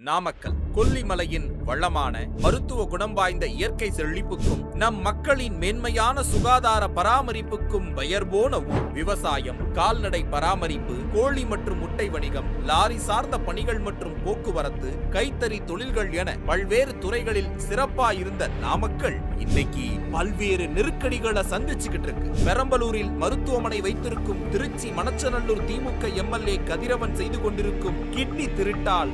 நாமக்கல் கொல்லிமலையின் வளமான மருத்துவ குணம் வாய்ந்த இயற்கை செழிப்புக்கும் நம் மக்களின் மேன்மையான சுகாதார பராமரிப்புக்கும் பெயர் போன விவசாயம் கால்நடை பராமரிப்பு கோழி மற்றும் முட்டை வணிகம் லாரி சார்ந்த பணிகள் மற்றும் போக்குவரத்து கைத்தறி தொழில்கள் என பல்வேறு துறைகளில் சிறப்பா இருந்த நாமக்கல் இன்னைக்கு பல்வேறு நெருக்கடிகளை சந்திச்சுக்கிட்டு இருக்கு. பெரம்பலூரில் மருத்துவமனை வைத்திருக்கும் திருச்சி மணச்சநல்லூர் திமுக எம்எல்ஏ கதிரவன் செய்து கொண்டிருக்கும் கிட்னி திருட்டால்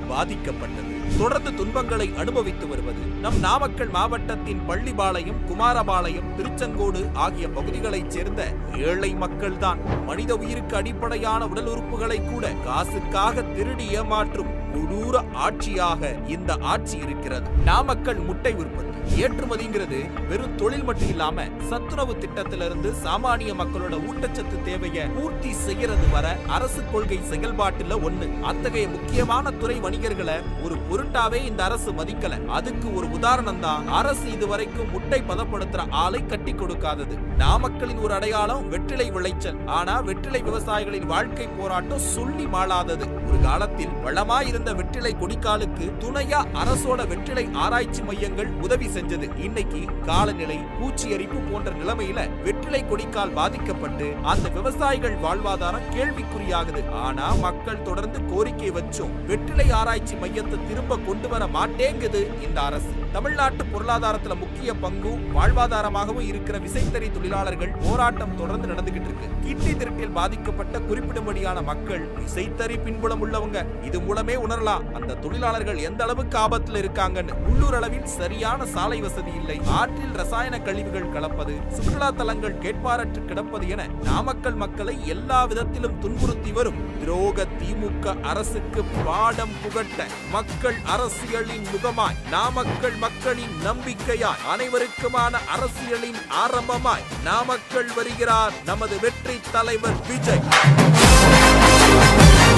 பாதிக்கப்பட்டது தொடர்ந்து துன்பங்களை அனுபவித்து வருவது. நம் நாமக்கல் மாவட்டத்தின் பள்ளிபாளையம் குமாரபாளையம் திருச்செங்கோடு ஆகிய பகுதிகளைச் சேர்ந்த ஏழை மக்கள்தான் மனித உயிருக்கு அடிப்படையான உடல் உறுப்புகளை கூட காசுக்காக திருடி ஏமாற்றும் கொடூர ஆட்சியாக இந்த ஆட்சி இருக்கிறது. நாமக்கல் முட்டை உற்பத்தி. ஏற்றுமதிங்கிறது வெறும் தொழில் மட்டும் இல்லாம சத்துணவு திட்டத்திலிருந்து சாமானிய மக்களோட ஊட்டச்சத்து தேவையை பூர்த்தி செய்யறது வர அரசு கொள்கை செயல்பாட்டுல ஒண்ணு. அத்தகைய முக்கியமான துறை வணிகர்களை ஒரு பொருட்டாவே இந்த அரசு மதிக்கல. அதுக்கு ஒரு உதாரணம் தான் அரசு இதுவரைக்கும் முட்டை பதப்படுத்துற ஆலை கட்டி கொடுக்காதது. நாமக்கலின் ஒரு அடையாளம் வெற்றிலை விளைச்சல். ஆனா வெற்றிலை விவசாயிகளின் வாழ்க்கை போராட்டம் சொல்லி மாளாதது. ஒரு காலத்தில் வளமாயிருந்த வெற்றிலை கொடிக்காலுக்கு துணையா அரசோட வெற்றிலை ஆராய்ச்சி மையங்கள் உதவி செஞ்சது. இன்னைக்கு காலநிலை பூச்சி அரிப்பு போன்ற நிலைமையில வெற்றிலை கொடிக்கால் பாதிக்கப்பட்டு அந்த விவசாயிகள் வாழ்வாதாரம் கேள்விக்குறியாகுது. ஆனா மக்கள் தொடர்ந்து கோரிக்கை வச்சும். வெற்றிலை ஆராய்ச்சி மையத்தை திரும்ப கொண்டு வர மாட்டேங்குது இந்த அரசு. தமிழ்நாட்டு பொருளாதாரத்துல முக்கிய பங்கும் வாழ்வாதாரமாகவும் இருக்கிற விசைத்தறி தொழிலாளர்கள் போராட்டம் தொடர்ந்து நடந்துகிட்டு இருக்கு. கிட்னி திருட்டில் பாதிக்கப்பட்ட குறிப்பிடும்படியான மக்கள் விசைத்தறி பின்புலம் உள்ளவங்க. இது மூலமே உணரலாம் அந்த தொழிலாளர்கள் எந்த அளவுக்கு ஆபத்துல இருக்காங்கன்னு. உள்ளூர் அளவில் சரியான சாலை வசதி இல்லை. ஆற்றில் ரசாயன கழிவுகள் கலப்பது சுற்றுலா தலங்கள் கேட்பாரற்று கிடப்பது என நாமக்கல் மக்களை எல்லா விதத்திலும் துன்புறுத்தி வரும். துரோக திமுக அரசுக்கு பாடம் புகட்ட மக்கள் அரசியலின் முகமாய் நாமக்கல் மக்களின் நம்பிக்கையாய் அனைவருக்குமான அரசியலின் ஆரம்பமாய் நாமக்கல் வருகிறார் நமது வெற்றி தலைவர் விஜய்.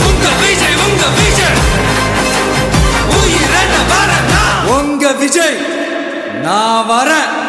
உங்க விஜய் உங்க விஜய். உயிரென வரதா உங்க விஜய் நான் வரேன்.